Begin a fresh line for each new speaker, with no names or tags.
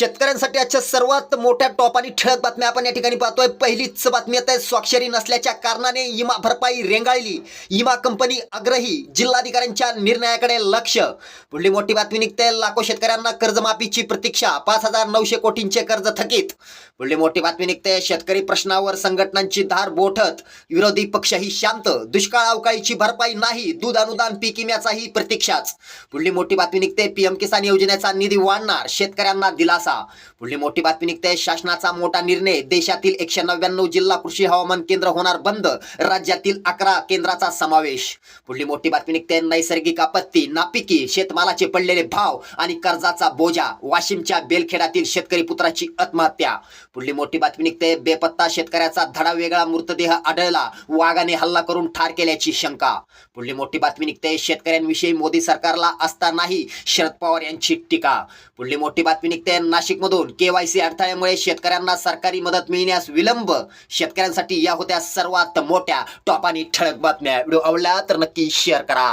शेतकऱ्यांसाठी आजच्या सर्वात मोठ्या टॉप आणि ठळक बातम्या आपण या ठिकाणी पाहतोय. पहिलीच बातमी येत आहे स्वाक्षरी नसल्याच्या कारणाने इमा भरपाई रेंगाळली. इमा कंपनी आग्रही जिल्हाधिकाऱ्यांच्या निर्णयाकडे लक्ष. पुढली मोठी बातमी निघते लाखो शेतकऱ्यांना कर्जमाफीची प्रतीक्षा पाच हजार नऊशे कोटींचे कर्ज थकीत. पुढली मोठी बातमी निघते शेतकरी प्रश्नावर संघटनांची धार बोठत. विरोधी पक्षही शांत दुष्काळ अवकाळीची भरपाई नाही दूध अनुदान पीक विम्याचाही प्रतीक्षाच. पुढली मोठी बातमी निघते पीएम किसान योजनेचा निधी वाढणार शेतकऱ्यांना दिलासा. असा. पुढली मोठी बातमी निघते. शासनाचा मोठा निर्णय देशातील एकशे नव्याण्णव जिल्हा कृषी हवामान केंद्र होणार बंद. राज्यातील अकरा केंद्राचा समावेश. पुढली मोठी बातमी निघते. नैसर्गिक आपत्ती नापिकी शेतमालाचे पडलेले भाव आणि कर्जाचा बोजा वाशिमच्या बेलखेड्यातील शेतकरी पुत्राची आत्महत्या. पुढली मोठी बातमी निघते. बेपत्ता शेतकऱ्याचा धडा वेगळा मृतदेह आढळला वाघाने हल्ला करून ठार केल्याची शंका. पुढली मोठी बातमी निघते. शेतकऱ्यांविषयी मोदी सरकारला असता नाही शरद पवार यांची टीका. पुढली मोठी बातमी निघते. नाशिकमधून केवायसी अडथळ्यामुळे शेतकऱ्यांना सरकारी मदत मिळण्यास विलंब. शेतकऱ्यांसाठी या होत्या सर्वात मोठ्या टॉप आणि ठळक बातम्या. व्हिडिओ आवडला तर नक्की शेअर करा.